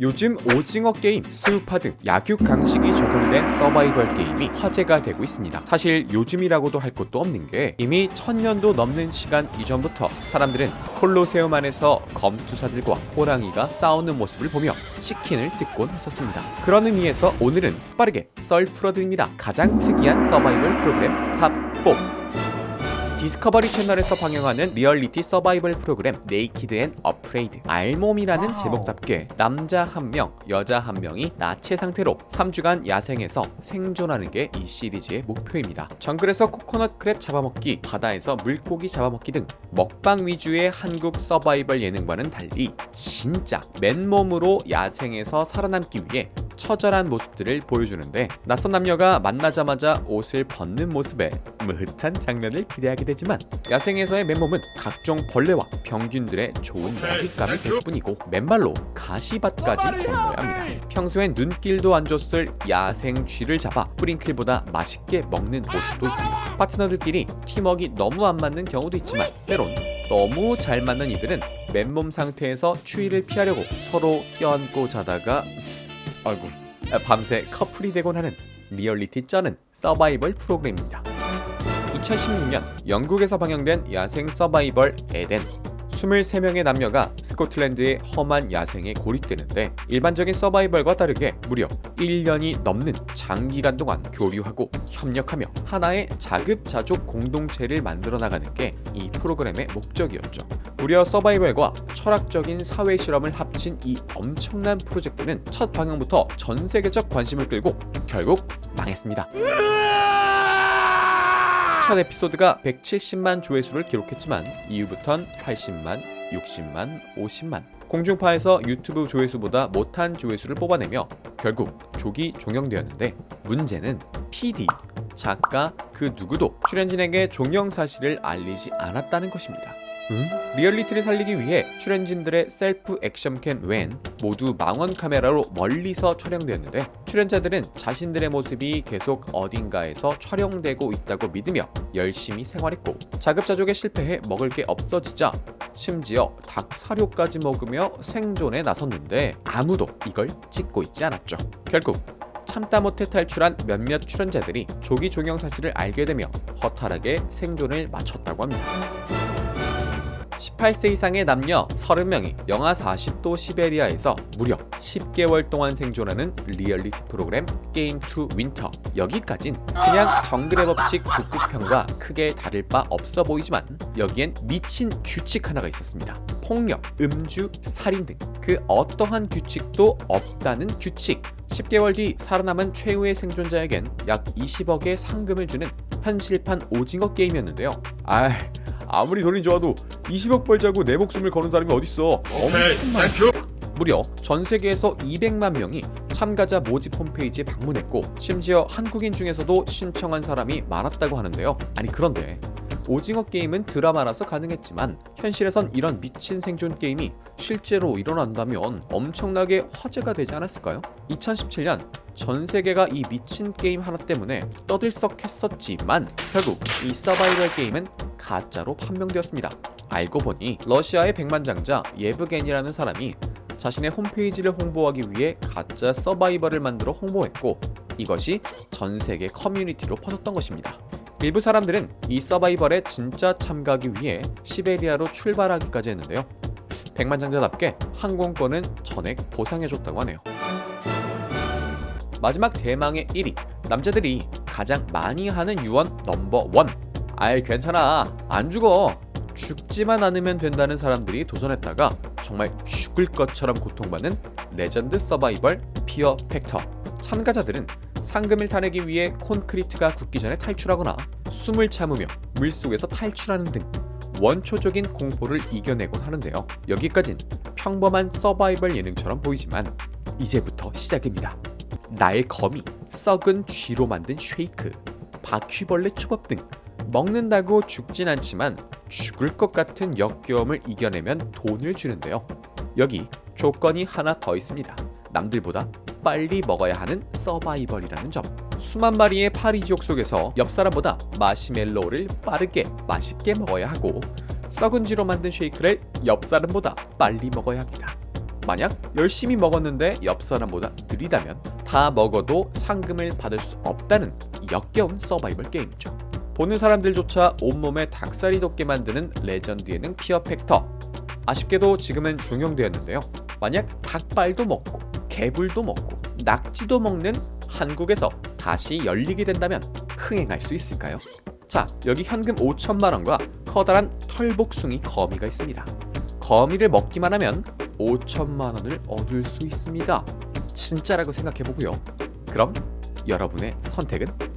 요즘 오징어 게임, 수우파 등 약육 강식이 적용된 서바이벌 게임이 화제가 되고 있습니다. 사실 요즘이라고도 할 것도 없는 게 이미 천년도 넘는 시간 이전부터 사람들은 콜로세움 안에서 검투사들과 호랑이가 싸우는 모습을 보며 치킨을 뜯곤 했었습니다. 그런 의미에서 오늘은 빠르게 썰 풀어드립니다. 가장 특이한 서바이벌 프로그램 탑4 디스커버리 채널에서 방영하는 리얼리티 서바이벌 프로그램 네이키드 앤 어프레이드 알몸이라는 제목답게 남자 한 명, 여자 한 명이 나체 상태로 3주간 야생에서 생존하는 게 이 시리즈의 목표입니다. 정글에서 코코넛 크랩 잡아먹기, 바다에서 물고기 잡아먹기 등 먹방 위주의 한국 서바이벌 예능과는 달리 진짜 맨몸으로 야생에서 살아남기 위해 처절한 모습들을 보여주는데 낯선 남녀가 만나자마자 옷을 벗는 모습에 무흐한 장면을 기대하게 되지만 야생에서의 맨몸은 각종 벌레와 병균들의 좋은 먹잇감이 될 뿐이고 맨발로 가시밭까지 건너야 합니다. 평소엔 눈길도 안 줬을 야생 쥐를 잡아 프링클보다 맛있게 먹는 모습도 있습니다. 파트너들끼리 팀워크 너무 안 맞는 경우도 있지만 때론 너무 잘 맞는 이들은 맨몸 상태에서 추위를 피하려고 서로 껴안고 자다가 아이고 밤새 커플이 되곤 하는 리얼리티 쩌는 서바이벌 프로그램입니다. 2016년 영국에서 방영된 야생 서바이벌 에덴 23명의 남녀가 스코틀랜드의 험한 야생에 고립되는데 일반적인 서바이벌과 다르게 무려 1년이 넘는 장기간 동안 교류하고 협력하며 하나의 자급자족 공동체를 만들어 나가는 게 이 프로그램의 목적이었죠. 무려 서바이벌과 철학적인 사회 실험을 합친 이 엄청난 프로젝트는 첫 방영부터 전 세계적 관심을 끌고 결국 망했습니다. 첫 에피소드가 170만 조회수를 기록했지만 이후부턴 80만, 60만, 50만 공중파에서 유튜브 조회수보다 못한 조회수를 뽑아내며 결국 조기 종영되었는데 문제는 PD, 작가 그 누구도 출연진에게 종영 사실을 알리지 않았다는 것입니다. 응? 리얼리티를 살리기 위해 출연진들의 셀프 액션캠 외엔 모두 망원 카메라로 멀리서 촬영되었는데 출연자들은 자신들의 모습이 계속 어딘가에서 촬영되고 있다고 믿으며 열심히 생활했고 자급자족에 실패해 먹을 게 없어지자 심지어 닭 사료까지 먹으며 생존에 나섰는데 아무도 이걸 찍고 있지 않았죠. 결국 참다 못해 탈출한 몇몇 출연자들이 조기 종영 사실을 알게 되며 허탈하게 생존을 마쳤다고 합니다. 18세 이상의 남녀 30명이 영하 40도 시베리아에서 무려 10개월 동안 생존하는 리얼리티 프로그램 게임 투 윈터. 여기까진 그냥 정글의 법칙 북극편과 크게 다를 바 없어 보이지만 여기엔 미친 규칙 하나가 있었습니다. 폭력, 음주, 살인 등 그 어떠한 규칙도 없다는 규칙. 10개월 뒤 살아남은 최후의 생존자에겐 약 20억의 상금을 주는 현실판 오징어 게임이었는데요. 아, 아무리 돈이 좋아도 20억 벌자고 내 목숨을 거는 사람이 어딨어. 엄청 많습니다. 무려 전 세계에서 200만 명이 참가자 모집 홈페이지에 방문했고 심지어 한국인 중에서도 신청한 사람이 많았다고 하는데요. 아니 그런데 오징어 게임은 드라마라서 가능했지만 현실에선 이런 미친 생존 게임이 실제로 일어난다면 엄청나게 화제가 되지 않았을까요? 2017년 전 세계가 이 미친 게임 하나 때문에 떠들썩했었지만 결국 이 서바이벌 게임은 가짜로 판명되었습니다. 알고 보니 러시아의 백만장자 예브겐이라는 사람이 자신의 홈페이지를 홍보하기 위해 가짜 서바이벌을 만들어 홍보했고 이것이 전 세계 커뮤니티로 퍼졌던 것입니다. 일부 사람들은 이 서바이벌에 진짜 참가하기 위해 시베리아로 출발하기까지 했는데요. 백만장자답게 항공권은 전액 보상해줬다고 하네요. 마지막 대망의 1위 남자들이 가장 많이 하는 유언 넘버 원 아이 괜찮아 안 죽어 죽지만 않으면 된다는 사람들이 도전했다가 정말 죽을 것처럼 고통받는 레전드 서바이벌 피어 팩터 참가자들은 상금을 타내기 위해 콘크리트가 굳기 전에 탈출하거나 숨을 참으며 물속에서 탈출하는 등 원초적인 공포를 이겨내곤 하는데요. 여기까진 평범한 서바이벌 예능처럼 보이지만 이제부터 시작입니다. 날 거미, 썩은 쥐로 만든 쉐이크, 바퀴벌레 초밥 등 먹는다고 죽진 않지만 죽을 것 같은 역겨움을 이겨내면 돈을 주는데요. 여기 조건이 하나 더 있습니다. 남들보다 빨리 먹어야 하는 서바이벌이라는 점. 수만 마리의 파리지옥 속에서 옆 사람보다 마시멜로우를 빠르게 맛있게 먹어야 하고 썩은 쥐로 만든 쉐이크를 옆 사람보다 빨리 먹어야 합니다. 만약 열심히 먹었는데 옆 사람보다 느리다면 다 먹어도 상금을 받을 수 없다는 역겨운 서바이벌 게임이죠. 보는 사람들조차 온몸에 닭살이 돋게 만드는 레전드 예능 피어 팩터. 아쉽게도 지금은 종영되었는데요. 만약 닭발도 먹고 개불도 먹고 낙지도 먹는 한국에서 다시 열리게 된다면 흥행할 수 있을까요? 자, 여기 현금 5천만 원과 커다란 털복숭이 거미가 있습니다. 거미를 먹기만 하면 5천만 원을 얻을 수 있습니다. 진짜라고 생각해 보고요. 그럼 여러분의 선택은